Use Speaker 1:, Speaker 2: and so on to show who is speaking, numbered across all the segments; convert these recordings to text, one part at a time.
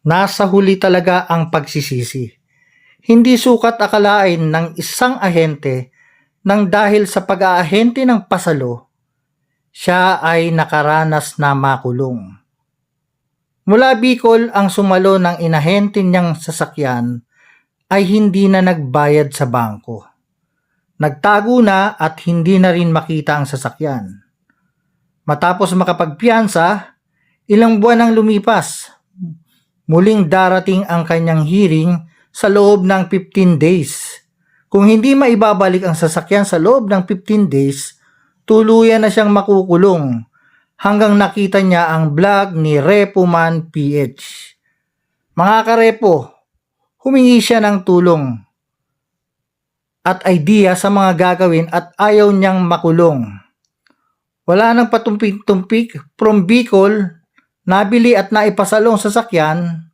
Speaker 1: Nasa huli talaga ang pagsisisi. Hindi sukat akalain ng isang ahente nang dahil sa pag-aahente ng pasalo, siya ay nakaranas na makulong. Mula Bicol ang sumalo ng inahente niyang sasakyan ay hindi na nagbayad sa bangko. Nagtago na at hindi na rin makita ang sasakyan. Matapos makapagpiyansa, ilang buwan ang lumipas. Muling darating ang kanyang hearing sa loob ng 15 days. Kung hindi maibabalik ang sasakyan sa loob ng 15 days, tuluyan na siyang makukulong hanggang nakita niya ang vlog ni Repoman PH. Mga karepo, humingi siya ng tulong at idea sa mga gagawin at ayaw niyang makulong. Wala nang patumpik-tumpik from Bicol, nabili at naipasalong sa sakyan,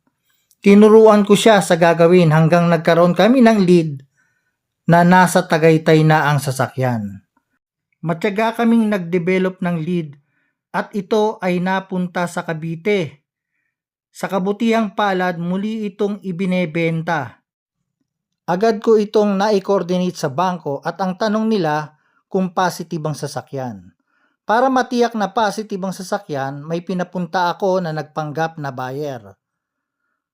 Speaker 1: tinuruan ko siya sa gagawin hanggang nagkaroon kami ng lead na nasa Tagaytay na ang sasakyan. Matyaga kaming nag-develop ng lead at ito ay napunta sa Cavite. Sa kabutihang palad muli itong ibinebenta. Agad ko itong nai-coordinate sa bangko at ang tanong nila kung positive ang sasakyan. Para matiyak na positive ang sasakyan, may pinapunta ako na nagpanggap na buyer.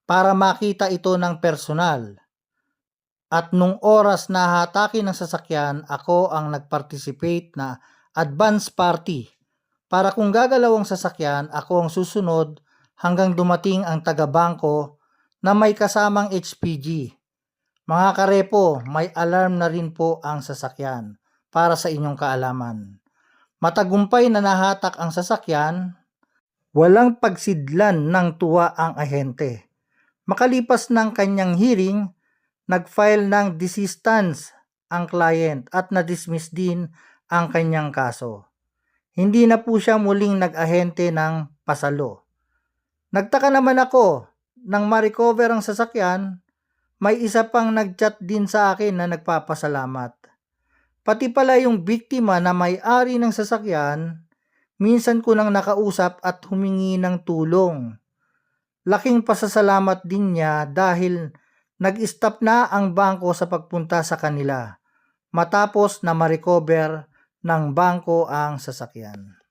Speaker 1: Para makita ito ng personal. At nung oras na hatakin ng sasakyan, ako ang nag-participate na advance party. Para kung gagalaw ang sasakyan, ako ang susunod hanggang dumating ang taga-bangko na may kasamang HPG. Mga karepo, may alarm na rin po ang sasakyan para sa inyong kaalaman. Matagumpay na nahatak ang sasakyan, walang pagsidlan ng tuwa ang ahente. Makalipas ng kanyang hearing, nag-file ng desistance ang client at na-dismiss din ang kanyang kaso. Hindi na po siya muling nag-ahente ng pasalo. Nagtaka naman ako nang ma-recover ang sasakyan, may isa pang nag-chat din sa akin na nagpapasalamat. Pati pala yung biktima na may-ari ng sasakyan, minsan ko nang nakausap at humingi ng tulong. Laking pasasalamat din niya dahil nag-stop na ang bangko sa pagpunta sa kanila matapos na ma-recover ng bangko ang sasakyan.